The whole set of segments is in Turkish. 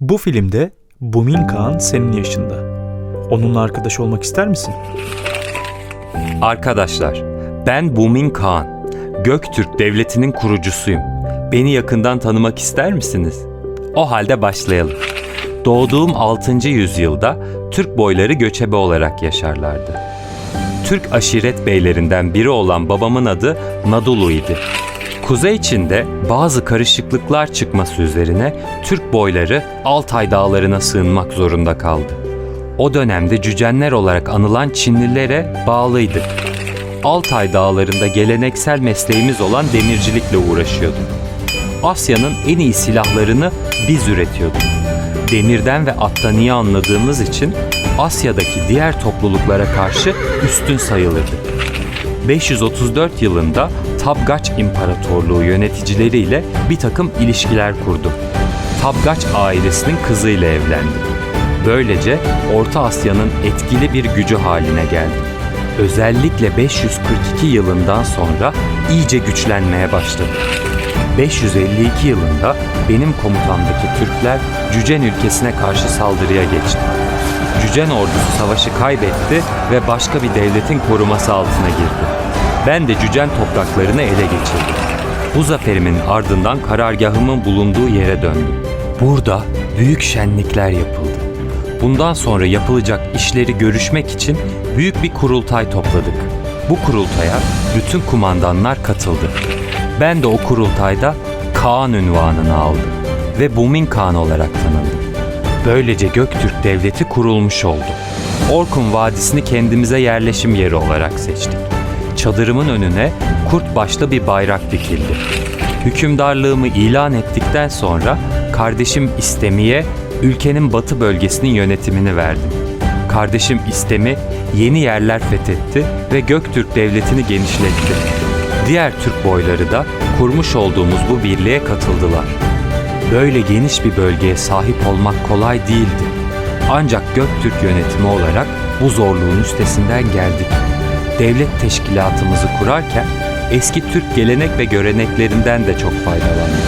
Bu filmde Bumin Kağan senin yaşında. Onunla arkadaş olmak ister misin? Arkadaşlar, ben Bumin Kağan. Göktürk Devleti'nin kurucusuyum. Beni yakından tanımak ister misiniz? O halde başlayalım. Doğduğum 6. yüzyılda Türk boyları göçebe olarak yaşarlardı. Türk aşiret beylerinden biri olan babamın adı Nadulu idi. Kuzey Çin'de bazı karışıklıklar çıkması üzerine Türk boyları Altay dağlarına sığınmak zorunda kaldı. O dönemde cücenler olarak anılan Çinlilere bağlıydık. Altay dağlarında geleneksel mesleğimiz olan demircilikle uğraşıyorduk. Asya'nın en iyi silahlarını biz üretiyorduk. Demirden ve attan iyi anladığımız için Asya'daki diğer topluluklara karşı üstün sayılırdık. 534 yılında Tabgaç İmparatorluğu yöneticileriyle bir takım ilişkiler kurdum. Tabgaç ailesinin kızıyla evlendim. Böylece Orta Asya'nın etkili bir gücü haline geldim. Özellikle 542 yılından sonra iyice güçlenmeye başladı. 552 yılında benim komutamdaki Türkler Cücen ülkesine karşı saldırıya geçti. Cücen ordusu savaşı kaybetti ve başka bir devletin koruması altına girdi. Ben de Cücen topraklarını ele geçirdim. Bu zaferimin ardından karargahımın bulunduğu yere döndüm. Burada büyük şenlikler yapıldı. Bundan sonra yapılacak işleri görüşmek için büyük bir kurultay topladık. Bu kurultaya bütün kumandanlar katıldı. Ben de o kurultayda Kaan ünvanını aldım ve Bumin Kağan olarak tanındım. Böylece Göktürk Devleti kurulmuş oldu. Orkun Vadisi'ni kendimize yerleşim yeri olarak seçtik. Çadırımın önüne kurt başlı bir bayrak dikildi. Hükümdarlığımı ilan ettikten sonra kardeşim İstemi'ye ülkenin batı bölgesinin yönetimini verdim. Kardeşim İstemi yeni yerler fethetti ve Göktürk Devleti'ni genişletti. Diğer Türk boyları da kurmuş olduğumuz bu birliğe katıldılar. Böyle geniş bir bölgeye sahip olmak kolay değildi. Ancak Göktürk yönetimi olarak bu zorluğun üstesinden geldik. Devlet teşkilatımızı kurarken eski Türk gelenek ve göreneklerinden de çok faydalandık.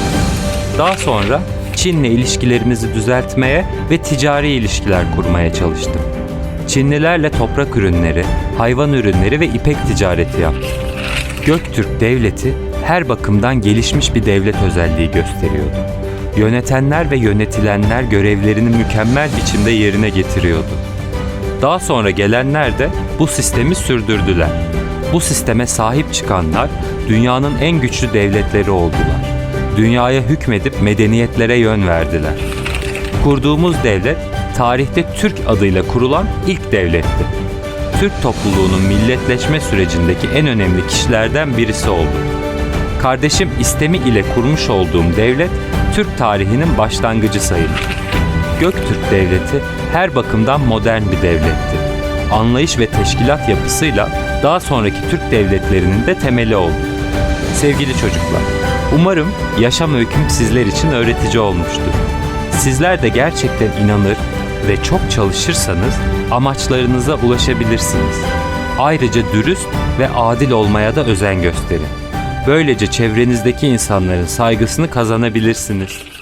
Daha sonra Çin'le ilişkilerimizi düzeltmeye ve ticari ilişkiler kurmaya çalıştım. Çinlilerle toprak ürünleri, hayvan ürünleri ve ipek ticareti yaptık. Göktürk devleti her bakımdan gelişmiş bir devlet özelliği gösteriyordu. Yönetenler ve yönetilenler görevlerini mükemmel biçimde yerine getiriyordu. Daha sonra gelenler de bu sistemi sürdürdüler. Bu sisteme sahip çıkanlar dünyanın en güçlü devletleri oldular. Dünyaya hükmedip medeniyetlere yön verdiler. Kurduğumuz devlet tarihte Türk adıyla kurulan ilk devletti. Türk topluluğunun milletleşme sürecindeki en önemli kişilerden birisi oldu. Kardeşim İstemi ile kurmuş olduğum devlet Türk tarihinin başlangıcı sayılır. Göktürk Devleti her bakımdan modern bir devletti. Anlayış ve teşkilat yapısıyla daha sonraki Türk devletlerinin de temeli oldu. Sevgili çocuklar, umarım yaşam öyküm sizler için öğretici olmuştur. Sizler de gerçekten inanır ve çok çalışırsanız amaçlarınıza ulaşabilirsiniz. Ayrıca dürüst ve adil olmaya da özen gösterin. Böylece çevrenizdeki insanların saygısını kazanabilirsiniz.